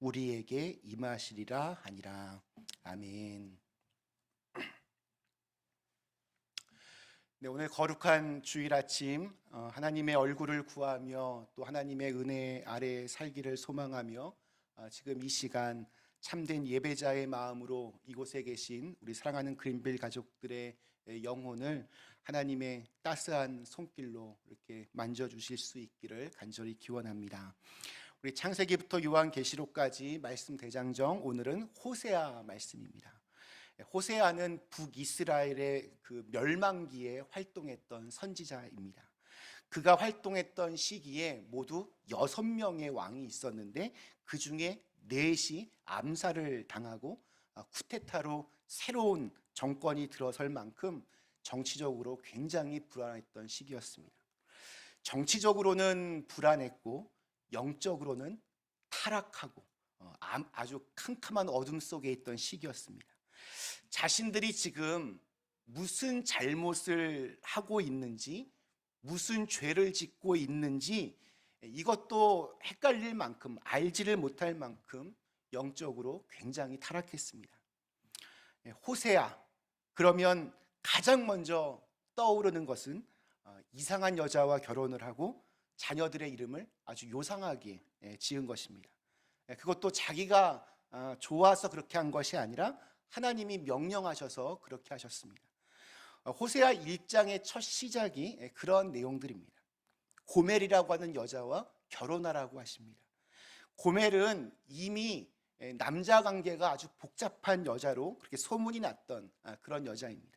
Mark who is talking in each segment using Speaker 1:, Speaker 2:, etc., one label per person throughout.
Speaker 1: 우리에게 임하시리라 하니라. 아멘. 네, 오늘 거룩한 주일 아침 어, 하나님의 얼굴을 구하며 또 하나님의 은혜 아래 살기를 소망하며 어, 지금 이 시간 참된 예배자의 마음으로 이곳에 계신 우리 사랑하는 그린빌 가족들의 영혼을 하나님의 따스한 손길로 이렇게 만져 주실 수 있기를 간절히 기원합니다. 우리 창세기부터 요한계시록까지 말씀 대장정 오늘은 호세아 말씀입니다. 호세아는 북이스라엘의 그 멸망기에 활동했던 선지자입니다. 그가 활동했던 시기에 모두 여섯 명의 왕이 있었는데 그 중에 넷이 암살을 당하고 아, 쿠데타로 새로운 정권이 들어설 만큼 정치적으로 굉장히 불안했던 시기였습니다. 정치적으로는 불안했고 영적으로는 타락하고 어, 아주 캄캄한 어둠 속에 있던 시기였습니다. 자신들이 지금 무슨 잘못을 하고 있는지, 무슨 죄를 짓고 있는지 이것도 헷갈릴 만큼 알지를 못할 만큼 영적으로 굉장히 타락했습니다. 예, 호세아 그러면 가장 먼저 떠오르는 것은 어, 이상한 여자와 결혼을 하고 자녀들의 이름을 아주 요상하게 예, 지은 것입니다. 예, 그것도 자기가 아, 좋아서 그렇게 한 것이 아니라 하나님이 명령하셔서 그렇게 하셨습니다. 어, 호세아 1장의 첫 시작이 그런 내용들입니다. 고멜이라고 하는 여자와 결혼하라고 하십니다. 고멜은 이미 남자 관계가 아주 복잡한 여자로 그렇게 소문이 났던 아, 그런 여자입니다.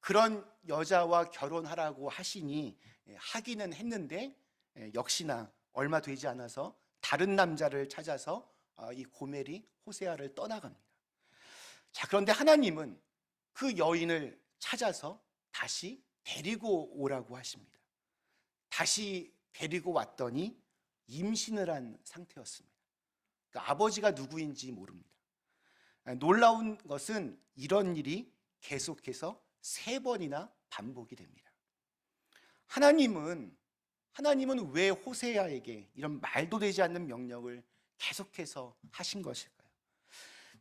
Speaker 1: 그런 여자와 결혼하라고 하시니 하기는 했는데 역시나 얼마 되지 않아서 다른 남자를 찾아서 아, 이 고멜이 호세아를 떠나갑니다. 자, 그런데 하나님은 그 여인을 찾아서 다시 데리고 오라고 하십니다. 다시 데리고 왔더니 임신을 한 상태였습니다. 그러니까 아버지가 누구인지 모릅니다. 놀라운 것은 이런 일이 계속해서 세 번이나 반복이 됩니다. 하나님은 하나님은 왜 호세아에게 이런 말도 되지 않는 명령을 계속해서 하신 것일까요?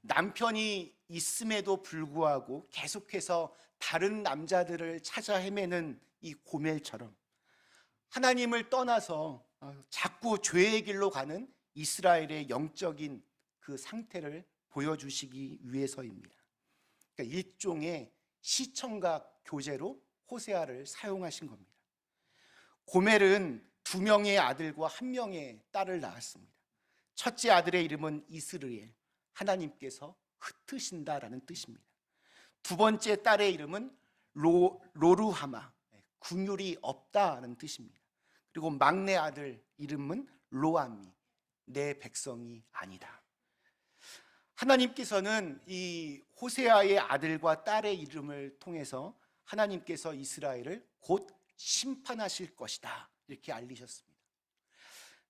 Speaker 1: 남편이 있음에도 불구하고 계속해서 다른 남자들을 찾아 헤매는 이 고멜처럼 하나님을 떠나서 어, 자꾸 죄의 길로 가는 이스라엘의 영적인 그 상태를 보여주시기 위해서입니다. 그러니까 일종의 시청각 교재로 호세아를 사용하신 겁니다. 고멜은 두 명의 아들과 한 명의 딸을 낳았습니다. 첫째 아들의 이름은 이스르엘, 하나님께서 흩으신다라는 뜻입니다. 두 번째 딸의 이름은 로, 로루하마, 궁율이 없다는 뜻입니다. 그리고 막내 아들 이름은 로암미, 내 백성이 아니다. 하나님께서는 이 호세아의 아들과 딸의 이름을 통해서 하나님께서 이스라엘을 곧 심판하실 것이다. 이렇게 알리셨습니다.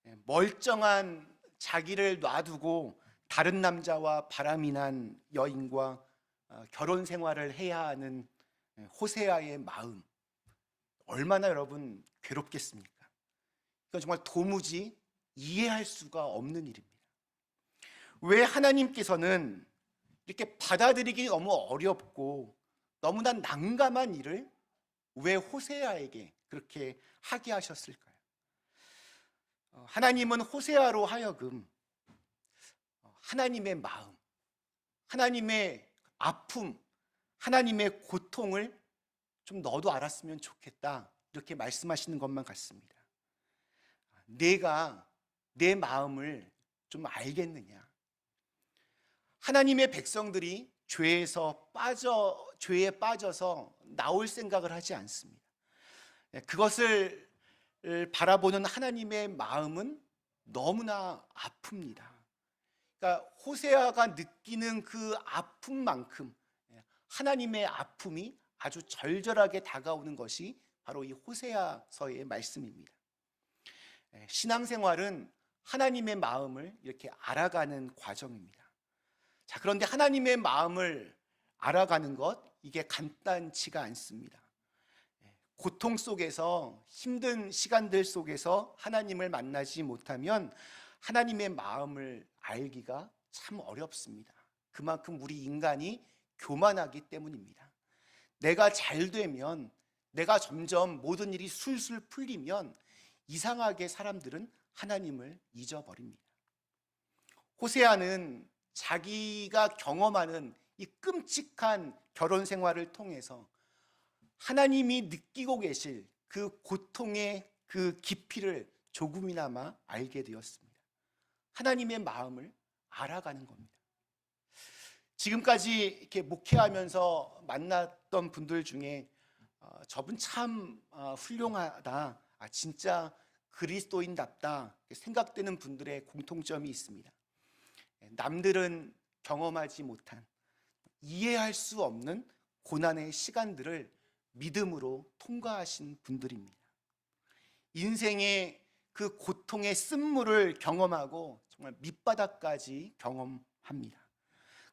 Speaker 1: 네, 멀쩡한 자기를 놔두고 다른 남자와 바람이 난 여인과 어, 결혼 생활을 해야 하는 호세아의 마음 얼마나 여러분 괴롭겠습니까? 이건 정말 도무지 이해할 수가 없는 일입니다. 왜 하나님께서는 이렇게 받아들이기 너무 어렵고 너무나 난감한 일을 왜 호세아에게 그렇게 하게 하셨을까요? 어, 하나님은 호세아로 하여금 어, 하나님의 마음, 하나님의 아픔, 하나님의 고통을 좀 너도 알았으면 좋겠다. 이렇게 말씀하시는 것만 같습니다. 내가 내 마음을 좀 알겠느냐? 하나님의 백성들이 죄에서 빠져 죄에 빠져서 나올 생각을 하지 않습니다. 예, 그것을 바라보는 하나님의 마음은 너무나 아픕니다. 그러니까 호세아가 느끼는 그 아픔만큼 예, 하나님의 아픔이 아주 절절하게 다가오는 것이 바로 이 호세아서의 말씀입니다. 예, 신앙생활은 하나님의 마음을 이렇게 알아가는 과정입니다. 자, 그런데 하나님의 마음을 알아가는 것, 이게 간단치가 않습니다. 예, 고통 속에서 힘든 시간들 속에서 하나님을 만나지 못하면 하나님의 마음을 알기가 참 어렵습니다. 그만큼 우리 인간이 교만하기 때문입니다. 내가 잘 되면 내가 점점 모든 일이 술술 풀리면 이상하게 사람들은 하나님을 잊어버립니다. 호세아는 자기가 경험하는 이 끔찍한 결혼 생활을 통해서 하나님이 느끼고 계실 그 고통의 그 깊이를 조금이나마 알게 되었습니다. 하나님의 마음을 알아가는 겁니다. 지금까지 이렇게 목회하면서 만났던 분들 중에 어, 저분 참 어, 훌륭하다. 아, 진짜 그리스도인답다. 생각되는 분들의 공통점이 있습니다. 예, 남들은 경험하지 못한 이해할 수 없는 고난의 시간들을 믿음으로 통과하신 분들입니다. 인생의 그 고통의 쓴물을 경험하고 정말 밑바닥까지 경험합니다.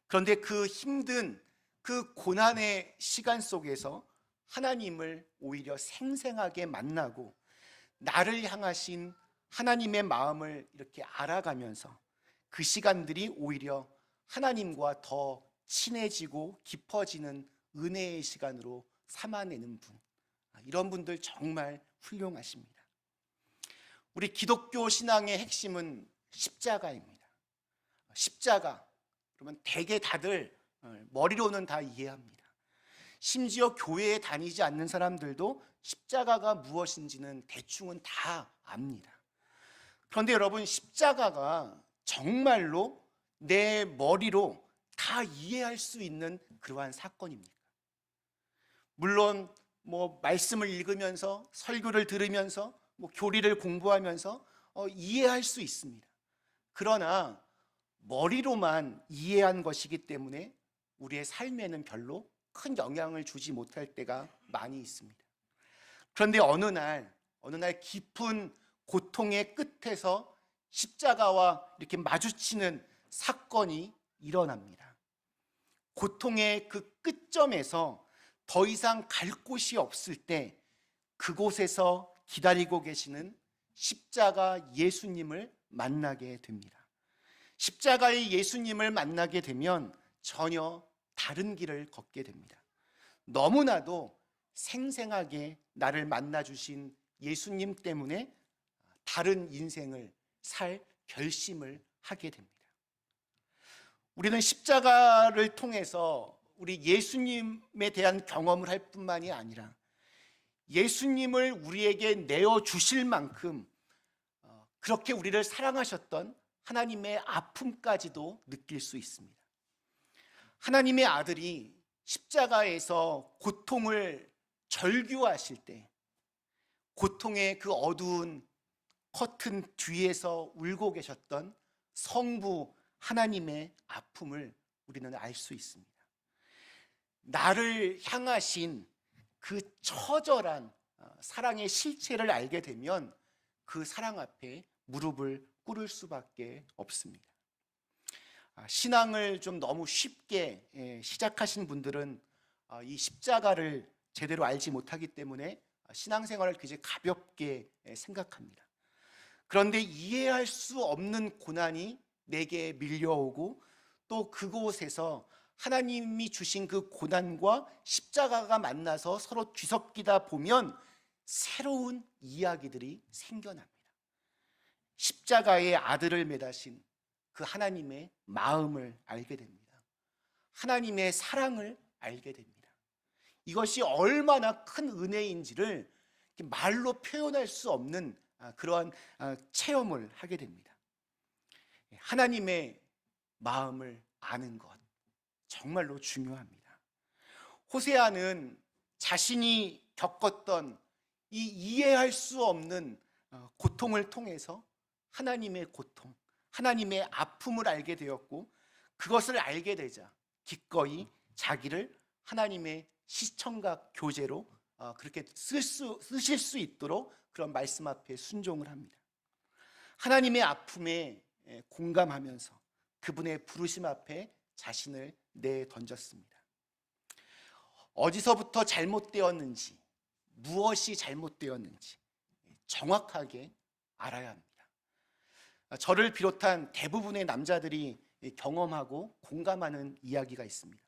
Speaker 1: 그런데 그 힘든 그 고난의 시간 속에서 하나님을 오히려 생생하게 만나고 나를 향하신 하나님의 마음을 이렇게 알아가면서 그 시간들이 오히려 하나님과 더 친해지고 깊어지는 은혜의 시간으로 삼아내는 분. 아, 이런 분들 정말 훌륭하십니다. 우리 기독교 신앙의 핵심은 십자가입니다. 십자가. 그러면 대개 다들 어, 머리로는 다 이해합니다. 심지어 교회에 다니지 않는 사람들도 십자가가 무엇인지는 대충은 다 압니다. 그런데 여러분, 십자가가 정말로 내 머리로 다 이해할 수 있는 그러한 사건입니까? 물론 뭐 말씀을 읽으면서 설교를 들으면서 뭐 교리를 공부하면서 어, 이해할 수 있습니다. 그러나 머리로만 이해한 것이기 때문에 우리의 삶에는 별로 큰 영향을 주지 못할 때가 많이 있습니다. 그런데 어느 날, 어느 날 깊은 고통의 끝에서 십자가와 이렇게 마주치는 사건이 일어납니다. 고통의 그 끝점에서 더 이상 갈 곳이 없을 때 그곳에서 기다리고 계시는 십자가 예수님을 만나게 됩니다. 십자가의 예수님을 만나게 되면 전혀 다른 길을 걷게 됩니다. 너무나도 생생하게 나를 만나 주신 예수님 때문에 다른 인생을 살 결심을 하게 됩니다. 우리는 십자가를 통해서 우리 예수님에 대한 경험을 할 뿐만이 아니라 예수님을 우리에게 내어 주실 만큼 어, 그렇게 우리를 사랑하셨던 하나님의 아픔까지도 느낄 수 있습니다. 하나님의 아들이 십자가에서 고통을 절규하실 때 고통의 그 어두운 커튼 뒤에서 울고 계셨던 성부 하나님의 아픔을 우리는 알 수 있습니다. 나를 향하신 그 처절한 어, 사랑의 실체를 알게 되면 그 사랑 앞에 무릎을 꿇을 수밖에 없습니다. 아, 신앙을 좀 너무 쉽게 예, 시작하신 분들은 아, 이 십자가를 제대로 알지 못하기 때문에 신앙생활을 굉장히 가볍게 예, 생각합니다. 그런데 이해할 수 없는 고난이 내게 밀려오고 또 그곳에서 하나님이 주신 그 고난과 십자가가 만나서 서로 뒤섞이다 보면 새로운 이야기들이 생겨납니다. 십자가의 아들을 매다신 그 하나님의 마음을 알게 됩니다. 하나님의 사랑을 알게 됩니다. 이것이 얼마나 큰 은혜인지를 말로 표현할 수 없는 아, 그러한 아, 체험을 하게 됩니다. 하나님의 마음을 아는 것 정말로 중요합니다. 호세아는 자신이 겪었던 이 이해할 수 없는 어, 고통을 통해서 하나님의 고통, 하나님의 아픔을 알게 되었고 그것을 알게 되자 기꺼이 자기를 하나님의 시청각 교재로 어, 그렇게 쓸 수, 쓰실 수 있도록 그런 말씀 앞에 순종을 합니다. 하나님의 아픔에 공감하면서 그분의 부르심 앞에 자신을 내 던졌습니다. 어디서부터 잘못되었는지, 무엇이 잘못되었는지 정확하게 알아야 합니다. 아, 저를 비롯한 대부분의 남자들이 경험하고 공감하는 이야기가 있습니다.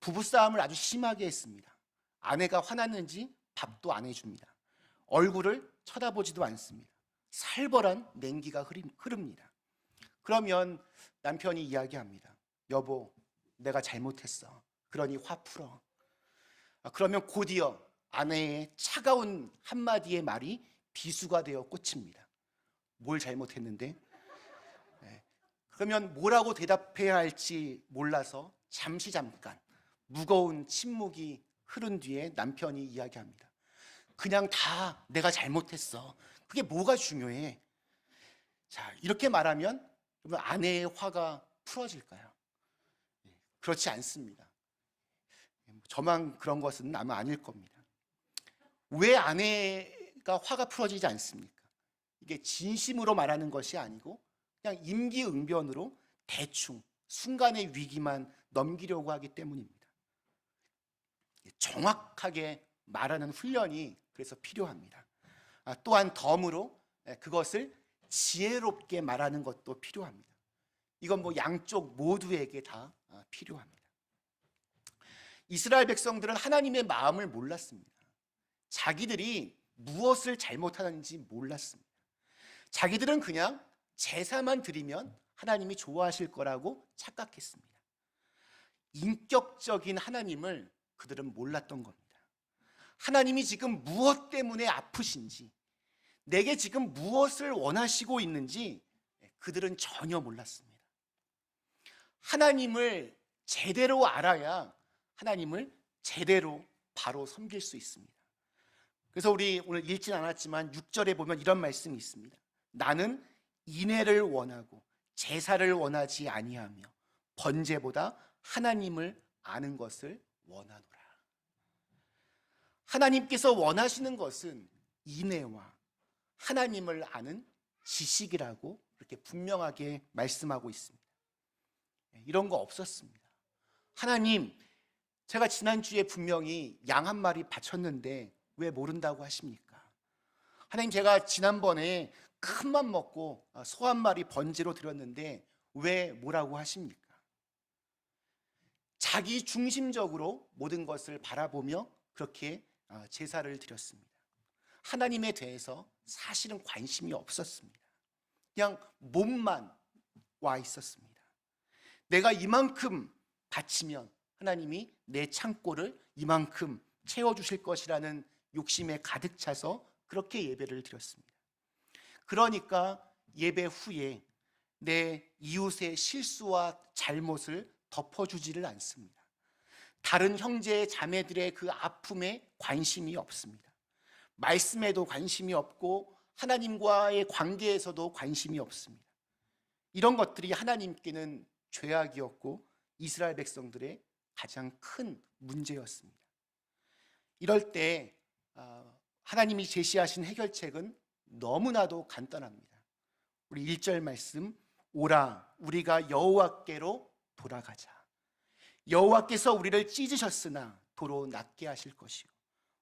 Speaker 1: 부부싸움을 아주 심하게 했습니다. 아내가 화났는지 밥도 안 해줍니다. 얼굴을 쳐다보지도 않습니다. 살벌한 냉기가 흐릅니다. 그러면 남편이 이야기합니다. 여보, 내가 잘못했어. 그러니 화 풀어. 아, 그러면 곧이어 아내의 차가운 한마디의 말이 비수가 되어 꽂힙니다. 뭘 잘못했는데? 네. 그러면 뭐라고 대답해야 할지 몰라서 잠시 잠깐 무거운 침묵이 흐른 뒤에 남편이 이야기합니다. 그냥 다 내가 잘못했어. 그게 뭐가 중요해? 자, 이렇게 말하면 그러면 아내의 화가 풀어질까요? 예, 그렇지 않습니다. 예, 저만 그런 것은 아마 아닐 겁니다. 왜 아내가 화가 풀어지지 않습니까? 이게 진심으로 말하는 것이 아니고 그냥 임기응변으로 대충 순간의 위기만 넘기려고 하기 때문입니다. 정확하게 말하는 훈련이 그래서 필요합니다. 아, 또한 덤으로 예, 그것을 지혜롭게 말하는 것도 필요합니다. 이건 뭐 양쪽 모두에게 다 아, 필요합니다. 이스라엘 백성들은 하나님의 마음을 몰랐습니다. 자기들이 무엇을 잘못하는지 몰랐습니다. 자기들은 그냥 제사만 드리면 하나님이 좋아하실 거라고 착각했습니다. 인격적인 하나님을 그들은 몰랐던 겁니다. 하나님이 지금 무엇 때문에 아프신지, 내게 지금 무엇을 원하시고 있는지 그들은 전혀 몰랐습니다. 하나님을 제대로 알아야 하나님을 제대로 바로 섬길 수 있습니다. 그래서 우리 오늘 읽진 않았지만 6절에 보면 이런 말씀이 있습니다. 나는 인애를 원하고 제사를 원하지 아니하며 번제보다 하나님을 아는 것을 원하노라. 하나님께서 원하시는 것은 인애와 하나님을 아는 지식이라고 이렇게 분명하게 말씀하고 있습니다. 이런 거 없었습니다. 하나님, 제가 지난주에 분명히 양 한 마리 바쳤는데 왜 모른다고 하십니까? 하나님, 제가 지난번에 큰 맘 먹고 소 한 마리 번제로 드렸는데 왜 뭐라고 하십니까? 자기 중심적으로 모든 것을 바라보며 그렇게 어, 제사를 드렸습니다. 하나님에 대해서 사실은 관심이 없었습니다. 그냥 몸만 와 있었습니다. 내가 이만큼 바치면 하나님이 내 창고를 이만큼 채워주실 것이라는 욕심에 가득 차서 그렇게 예배를 드렸습니다. 그러니까 예배 후에 내 이웃의 실수와 잘못을 덮어주지를 않습니다. 다른 형제 자매들의 그 아픔에 관심이 없습니다. 말씀에도 관심이 없고 하나님과의 관계에서도 관심이 없습니다. 이런 것들이 하나님께는 죄악이었고 이스라엘 백성들의 가장 큰 문제였습니다. 이럴 때 어, 하나님이 제시하신 해결책은 너무나도 간단합니다. 우리 1절 말씀 오라 우리가 여호와께로 돌아가자. 여호와께서 우리를 찢으셨으나 도로 낫게 하실 것이요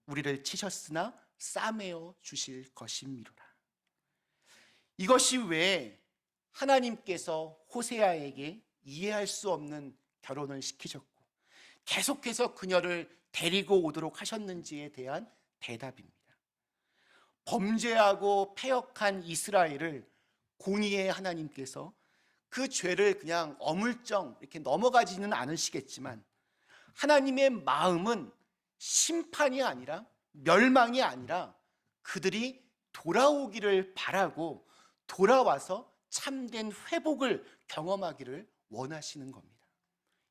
Speaker 1: 우리를 치셨으나 싸매어 주실 것임이로라. 이것이 왜 하나님께서 호세아에게 이해할 수 없는 결혼을 시키셨고 계속해서 그녀를 데리고 오도록 하셨는지에 대한 대답입니다. 범죄하고 패역한 이스라엘을 공의의 하나님께서 그 죄를 그냥 어물쩡 이렇게 넘어가지는 않으시겠지만 하나님의 마음은 심판이 아니라 멸망이 아니라 그들이 돌아오기를 바라고 돌아와서 참된 회복을 경험하기를 원하시는 겁니다.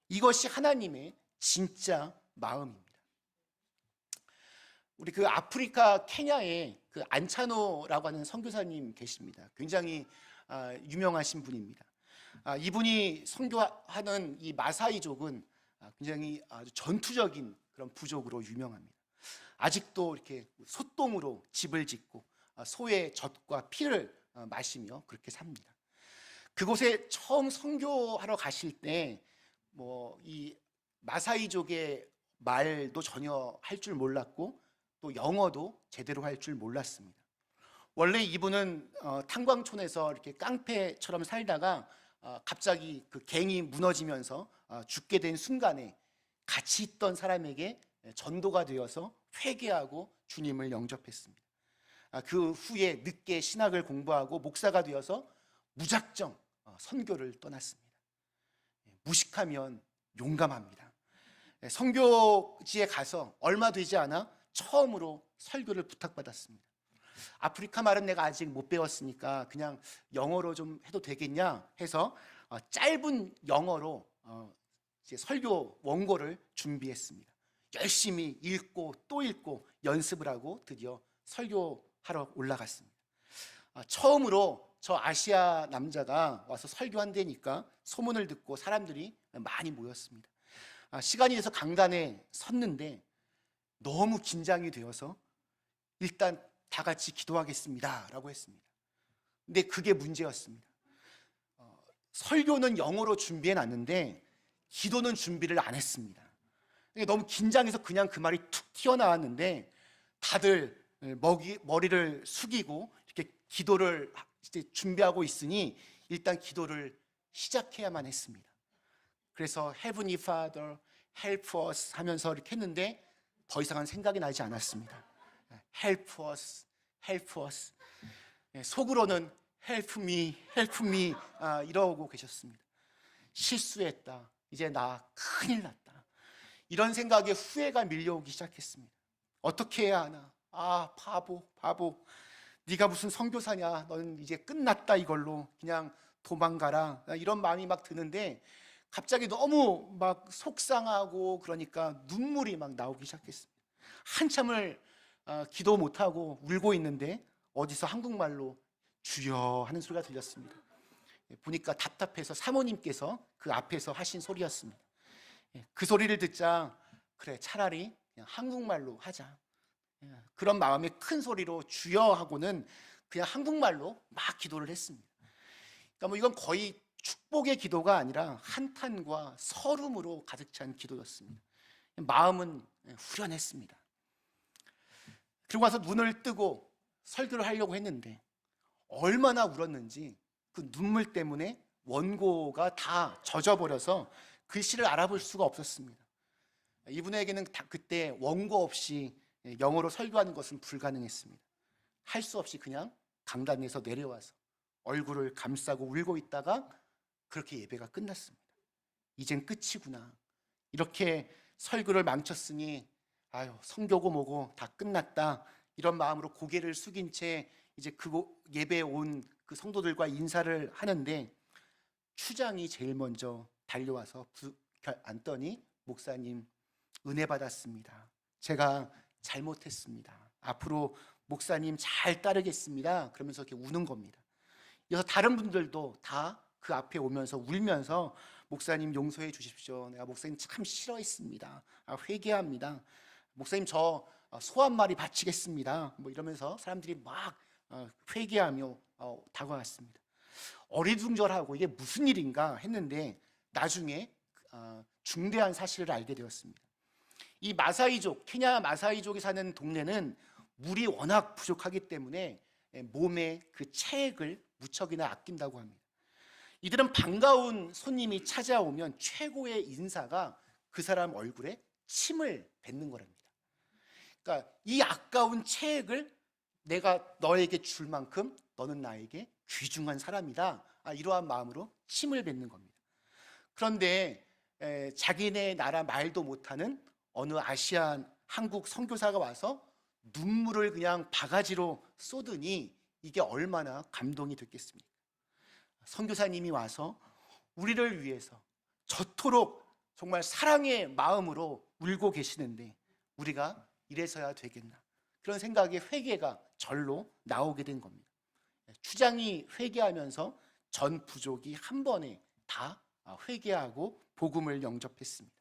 Speaker 1: 이것이 하나님의 진짜 마음입니다. 우리 그 아프리카 케냐에 그 안차노라고 하는 선교사님 계십니다. 굉장히 아, 유명하신 분입니다. 아, 이분이 선교하는 이 마사이족은 아, 굉장히 아주 전투적인 그런 부족으로 유명합니다. 아직도 이렇게 소똥으로 집을 짓고 아, 소의 젖과 피를 어, 마시며 그렇게 삽니다. 그곳에 처음 선교하러 가실 때 뭐 이 마사이족의 말도 전혀 할 줄 몰랐고 또 영어도 제대로 할 줄 몰랐습니다. 원래 이분은 어, 탄광촌에서 이렇게 깡패처럼 살다가 어, 갑자기 그 갱이 무너지면서 어, 죽게 된 순간에 같이 있던 사람에게 전도가 되어서 회개하고 주님을 영접했습니다. 아, 그 후에 늦게 신학을 공부하고 목사가 되어서 무작정 어, 선교를 떠났습니다. 예, 무식하면 용감합니다. 예, 선교지에 가서 얼마 되지 않아 처음으로 설교를 부탁받았습니다. 아프리카 말은 내가 아직 못 배웠으니까 그냥 영어로 좀 해도 되겠냐 해서 어, 짧은 영어로 어, 설교 원고를 준비했습니다. 열심히 읽고 또 읽고 연습을 하고 드디어 설교하러 올라갔습니다. 아, 처음으로 저 아시아 남자가 와서 설교한다니까 소문을 듣고 사람들이 많이 모였습니다. 아, 시간이 돼서 강단에 섰는데 너무 긴장이 되어서 일단 다 같이 기도하겠습니다 라고 했습니다. 근데 그게 문제였습니다. 어, 설교는 영어로 준비해 놨는데 기도는 준비를 안 했습니다. 그러니까 너무 긴장해서 그냥 그 말이 툭 튀어나왔는데 다들 머기, 머리를 숙이고 이렇게 기도를 이제 준비하고 있으니 일단 기도를 시작해야만 했습니다. 그래서 Heavenly Father, help us 하면서 이렇게 했는데 더 이상은 생각이 나지 않았습니다. Help us, help us. 예, 속으로는 Help me, help me 아, 이러고 계셨습니다. 실수했다. 이제 나 큰일 났다. 이런 생각에 후회가 밀려오기 시작했습니다. 어떻게 해야 하나? 아 바보, 바보. 네가 무슨 선교사냐? 너는 이제 끝났다 이걸로 그냥 도망가라. 이런 마음이 막 드는데 갑자기 너무 막 속상하고 그러니까 눈물이 막 나오기 시작했습니다. 한참을 어, 기도 못하고 울고 있는데 어디서 한국말로 주여 하는 소리가 들렸습니다. 예, 보니까 답답해서 사모님께서 그 앞에서 하신 소리였습니다. 예, 그 소리를 듣자 그래 차라리 그냥 한국말로 하자. 예, 그런 마음에 큰 소리로 주여 하고는 그냥 한국말로 막 기도를 했습니다. 그러니까 뭐 이건 거의 축복의 기도가 아니라 한탄과 서름으로 가득 찬 기도였습니다. 마음은 후련했습니다. 그리고 와서 눈을 뜨고 설교를 하려고 했는데 얼마나 울었는지 그 눈물 때문에 원고가 다 젖어버려서 글씨를 알아볼 수가 없었습니다. 이분에게는 그때 원고 없이 영어로 설교하는 것은 불가능했습니다. 할 수 없이 그냥 강단에서 내려와서 얼굴을 감싸고 울고 있다가 그렇게 예배가 끝났습니다. 이젠 끝이구나. 이렇게 설교를 망쳤으니 아유 성교고 뭐고 다 끝났다 이런 마음으로 고개를 숙인 채 이제 그 예배에 온 그 성도들과 인사를 하는데 추장이 제일 먼저 달려와서 앉더니 목사님 은혜 받았습니다. 제가 잘못했습니다. 앞으로 목사님 잘 따르겠습니다. 그러면서 이렇게 우는 겁니다. 그래서 다른 분들도 다 그 앞에 오면서 울면서 목사님 용서해 주십시오. 내가 목사님 참 싫어했습니다. 아, 회개합니다. 목사님 저 소 한 마리 바치겠습니다. 뭐 이러면서 사람들이 막 어, 회개하며 어, 다가왔습니다. 어리둥절하고 이게 무슨 일인가 했는데 나중에 어, 중대한 사실을 알게 되었습니다. 이 마사이족, 케냐 마사이족이 사는 동네는 물이 워낙 부족하기 때문에 예, 몸에 그 체액을 무척이나 아낀다고 합니다. 이들은 반가운 손님이 찾아오면 최고의 인사가 그 사람 얼굴에 침을 뱉는 거랍니다. 그러니까 이 아까운 체액을 내가 너에게 줄 만큼 너는 나에게 귀중한 사람이다. 아, 이러한 마음으로 침을 뱉는 겁니다. 그런데 에, 자기네 나라 말도 못하는 어느 아시안 한국 선교사가 와서 눈물을 그냥 바가지로 쏟으니 이게 얼마나 감동이 됐겠습니까? 선교사님이 와서 우리를 위해서 저토록 정말 사랑의 마음으로 울고 계시는데 우리가 이래서야 되겠나 그런 생각에 회개가 절로 나오게 된 겁니다. 추장이 회개하면서 전 부족이 한 번에 다 회개하고 복음을 영접했습니다.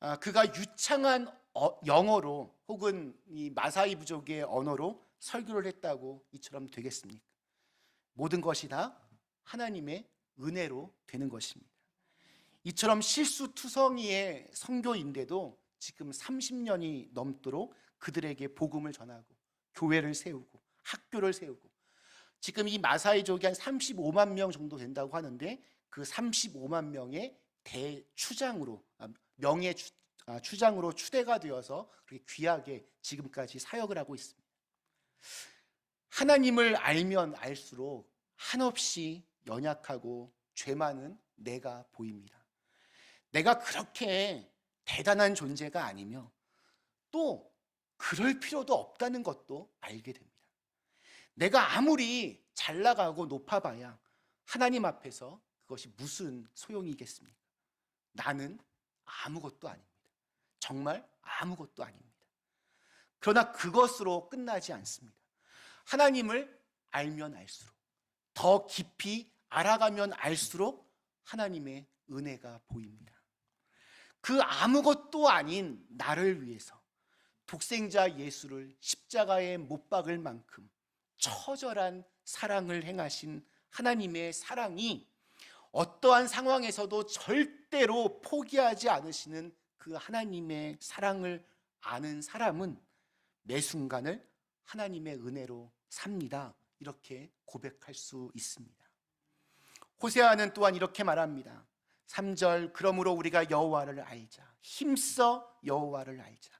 Speaker 1: 아, 그가 유창한 어, 영어로 혹은 이 마사이 부족의 언어로 설교를 했다고 이처럼 되겠습니까? 모든 것이 다 하나님의 은혜로 되는 것입니다. 이처럼 실수투성이의 성교인데도 지금 30년이 넘도록 그들에게 복음을 전하고 교회를 세우고 학교를 세우고 지금 이 마사이족이 한 35만 명 정도 된다고 하는데 그 35만 명의 대추장으로 아, 명예 추, 아, 추장으로 추대가 되어서 그렇게 귀하게 지금까지 사역을 하고 있습니다. 하나님을 알면 알수록 한없이 연약하고 죄 많은 내가 보입니다. 내가 그렇게 대단한 존재가 아니며 또 그럴 필요도 없다는 것도 알게 됩니다. 내가 아무리 잘 나가고 높아봐야 하나님 앞에서 그것이 무슨 소용이겠습니까? 나는 아무것도 아닙니다. 정말 아무것도 아닙니다. 그러나 그것으로 끝나지 않습니다. 하나님을 알면 알수록 더 깊이 알아가면 알수록 하나님의 은혜가 보입니다. 그 아무것도 아닌 나를 위해서 독생자 예수를 십자가에 못 박을 만큼 처절한 사랑을 행하신 하나님의 사랑이 어떠한 상황에서도 절대로 포기하지 않으시는 그 하나님의 사랑을 아는 사람은 매 순간을 하나님의 은혜로 삽니다. 이렇게 고백할 수 있습니다. 호세아는 또한 이렇게 말합니다. 3절 그러므로 우리가 여호와를 알자. 힘써 여호와를 알자.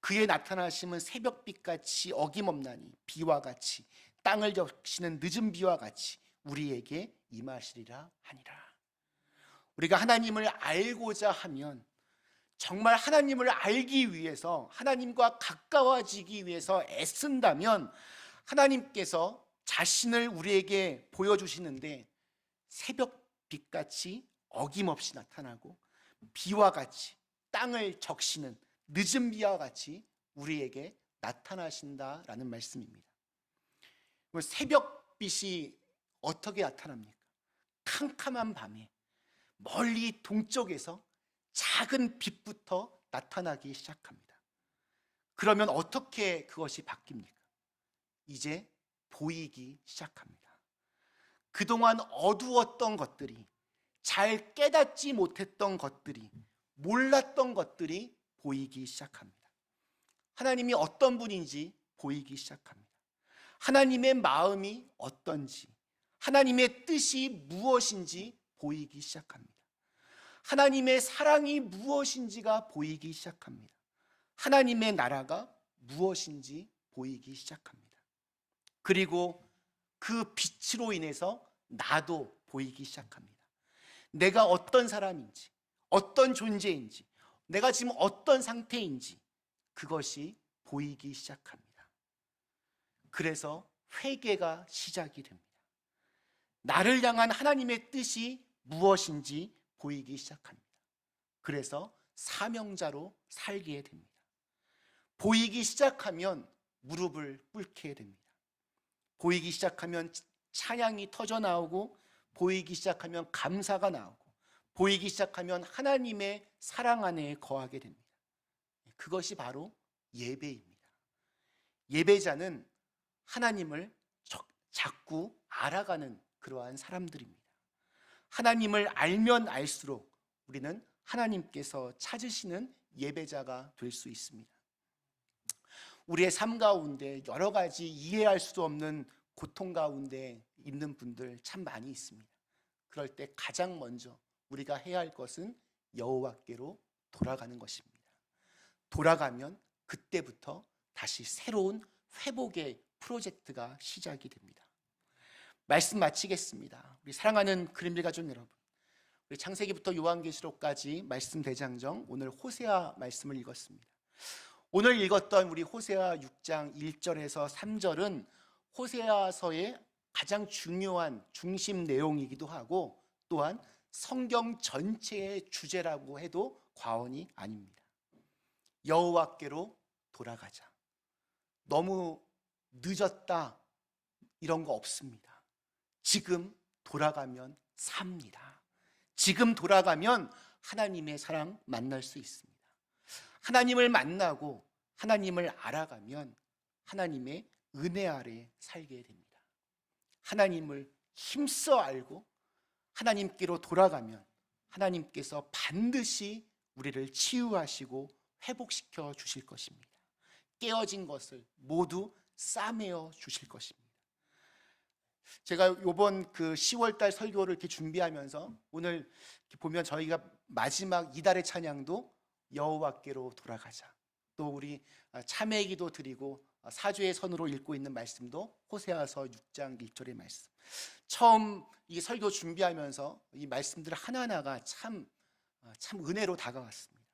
Speaker 1: 그의 나타나심은 새벽빛 같이 어김없나니 비와 같이 땅을 적시는 늦은 비와 같이 우리에게 임하시리라 하니라. 우리가 하나님을 알고자 하면 정말 하나님을 알기 위해서 하나님과 가까워지기 위해서 애쓴다면 하나님께서 자신을 우리에게 보여주시는데 새벽 빛 같이 어김없이 나타나고 비와 같이 땅을 적시는 늦은 비와 같이 우리에게 나타나신다라는 말씀입니다. 새벽 빛이 어떻게 나타납니까? 캄캄한 밤에 멀리 동쪽에서 작은 빛부터 나타나기 시작합니다. 그러면 어떻게 그것이 바뀝니까? 이제 보이기 시작합니다. 그동안 어두웠던 것들이 잘 깨닫지 못했던 것들이 몰랐던 것들이 보이기 시작합니다. 하나님이 어떤 분인지 보이기 시작합니다. 하나님의 마음이 어떤지, 하나님의 뜻이 무엇인지 보이기 시작합니다. 하나님의 사랑이 무엇인지가 보이기 시작합니다. 하나님의 나라가 무엇인지 보이기 시작합니다. 그리고 그 빛으로 인해서 나도 보이기 시작합니다. 내가 어떤 사람인지, 어떤 존재인지, 내가 지금 어떤 상태인지 그것이 보이기 시작합니다. 그래서 회개가 시작이 됩니다. 나를 향한 하나님의 뜻이 무엇인지 보이기 시작합니다. 그래서 사명자로 살게 됩니다. 보이기 시작하면 무릎을 꿇게 됩니다. 보이기 시작하면 찬양이 터져 나오고 보이기 시작하면 감사가 나오고 보이기 시작하면 하나님의 사랑 안에 거하게 됩니다. 그것이 바로 예배입니다. 예배자는 하나님을 자꾸 알아가는 그러한 사람들입니다. 하나님을 알면 알수록 우리는 하나님께서 찾으시는 예배자가 될 수 있습니다. 우리의 삶 가운데 여러 가지 이해할 수도 없는 고통 가운데 있는 분들 참 많이 있습니다. 그럴 때 가장 먼저 우리가 해야 할 것은 여호와께로 돌아가는 것입니다. 돌아가면 그때부터 다시 새로운 회복의 프로젝트가 시작이 됩니다. 말씀 마치겠습니다. 우리 사랑하는 그림들 가족 여러분. 우리 창세기부터 요한계시록까지 말씀 대장정 오늘 호세아 말씀을 읽었습니다. 오늘 읽었던 우리 호세아 6장 1절에서 3절은 호세아서의 가장 중요한 중심 내용이기도 하고 또한 성경 전체의 주제라고 해도 과언이 아닙니다. 여호와께로 돌아가자. 너무 늦었다. 이런 거 없습니다. 지금 돌아가면 삽니다. 지금 돌아가면 하나님의 사랑 만날 수 있습니다. 하나님을 만나고 하나님을 알아가면 하나님의 은혜 아래 살게 됩니다. 하나님을 힘써 알고 하나님께로 돌아가면 하나님께서 반드시 우리를 치유하시고 회복시켜 주실 것입니다. 깨어진 것을 모두 싸매어 주실 것입니다. 제가 요번 그 10월 달 설교를 이렇게 준비하면서 오늘 이렇게 보면 저희가 마지막 이달의 찬양도 여호와께로 돌아가자. 또 우리 참회 기도 드리고 사주의 선으로 읽고 있는 말씀도 호세아서 6장 1절의 말씀. 처음 이 설교 준비하면서 이 말씀들 하나하나가 참 참 은혜로 다가왔습니다.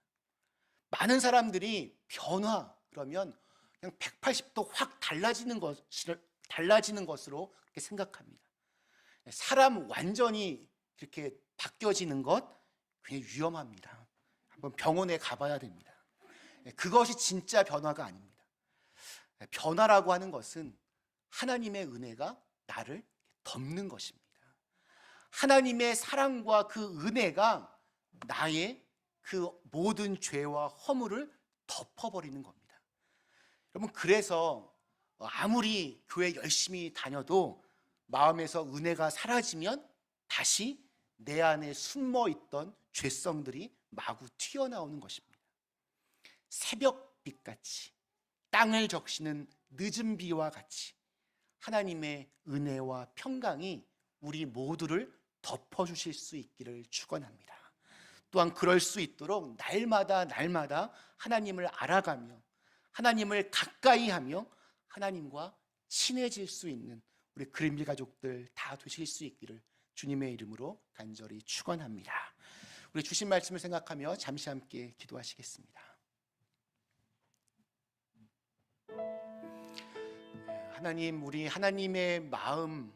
Speaker 1: 많은 사람들이 변화 그러면 그냥 180도 확 달라지는 것을 달라지는 것으로 그렇게 생각합니다. 사람 완전히 그렇게 바뀌어지는 것 굉장히 위험합니다. 한번 병원에 가봐야 됩니다. 그것이 진짜 변화가 아닙니다. 변화라고 하는 것은 하나님의 은혜가 나를 덮는 것입니다. 하나님의 사랑과 그 은혜가 나의 그 모든 죄와 허물을 덮어버리는 겁니다. 여러분, 그래서 아무리 교회 열심히 다녀도 마음에서 은혜가 사라지면 다시 내 안에 숨어 있던 죄성들이 마구 튀어나오는 것입니다. 새벽빛 같이 땅을 적시는 늦은 비와 같이 하나님의 은혜와 평강이 우리 모두를 덮어 주실 수 있기를 축원합니다. 또한 그럴 수 있도록 날마다 날마다 하나님을 알아가며 하나님을 가까이 하며 하나님과 친해질 수 있는 우리 그림비 가족들 다 되실 수 있기를 주님의 이름으로 간절히 축원합니다. 우리 주신 말씀을 생각하며 잠시 함께 기도하시겠습니다. 하나님, 우리 하나님의 마음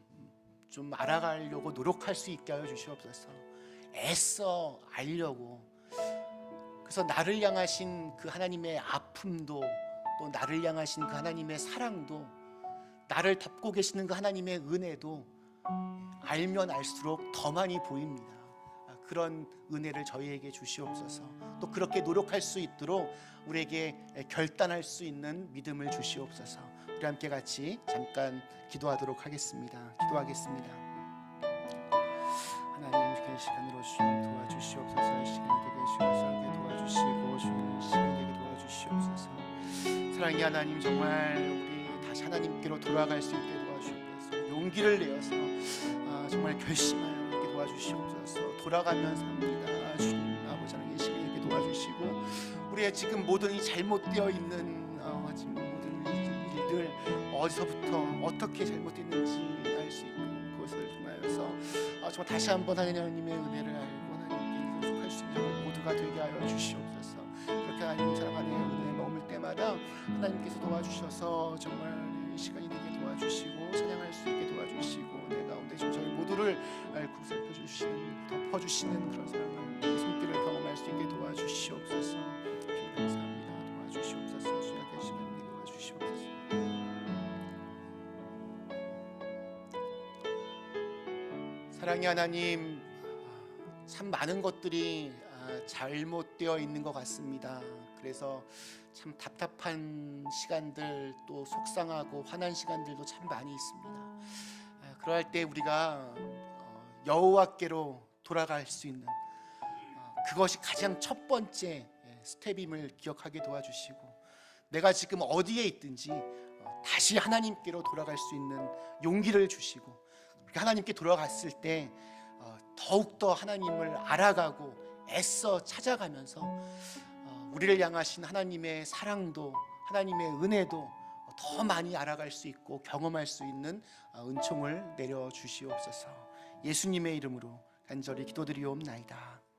Speaker 1: 좀 알아가려고 노력할 수 있게 하여 주시옵소서. 애써 알려고. 그래서 나를 향하신 그 하나님의 아픔도 또 나를 향하신 그 하나님의 사랑도 나를 덮고 계시는 그 하나님의 은혜도 알면 알수록 더 많이 보입니다. 아, 그런 은혜를 저희에게 주시옵소서. 또 그렇게 노력할 수 있도록 우리에게 결단할 수 있는 믿음을 주시옵소서. 우리 함께 같이 잠깐 기도하도록 하겠습니다. 기도하겠습니다. 하나님 이렇게 시간으로 좀 도와주시옵소서. 사랑의 하나님 정말 우리 다시 하나님께로 돌아갈 수 있게 도와주옵소서. 용기를 내어서 아, 정말 결심하여 이렇게 도와주시옵소서. 돌아가면서 합니다. 주님 아버지 하나님 이 시간에 이렇게 도와주시고 우리의 지금 모든 이 잘못되어 있는 어, 지금 모든 일- 일들 어디서부터 어떻게 잘못됐는지 알 수 있고 그것을 통하여서 아, 정말 다시 한번 하나님의 은혜를 알고 하나님께 속할 수 있는 모두가 되게 하여 주시옵소서. 그렇게 하나님 사랑하는 은혜 머물 때마다 하나님께서 도와주셔서 정말 이 시간이 되게 도와주시고 찬양할 수 있게 도와주시고 내 가운데 지금 저희 모두를 알고 살펴주시는 덮어주시는 그런 사랑을 그 손길을 경험할 수 있게 도와주시옵소서. 주님 감사합니다. 도와주시옵소서. 주여 계시는 데 도와주시옵소서. 사랑의 하나님, 참 많은 것들이 아, 잘못되어 있는 것 같습니다. 그래서 참 답답한 시간들 또 속상하고 화난 시간들도 참 많이 있습니다. 아, 그러할 때 우리가 어, 여호와께로 돌아갈 수 있는 어, 그것이 가장 첫 번째 예, 스텝임을 기억하게 도와주시고 내가 지금 어디에 있든지 어, 다시 하나님께로 돌아갈 수 있는 용기를 주시고 하나님께 돌아갔을 때 어, 더욱더 하나님을 알아가고 애써 찾아가면서 어, 우리를 향하신 하나님의 사랑도 하나님의 은혜도 더 많이 알아갈 수 있고 경험할 수 있는 어, 은총을 내려 주시옵소서. 예수님의 이름으로 간절히 기도드리옵나이다.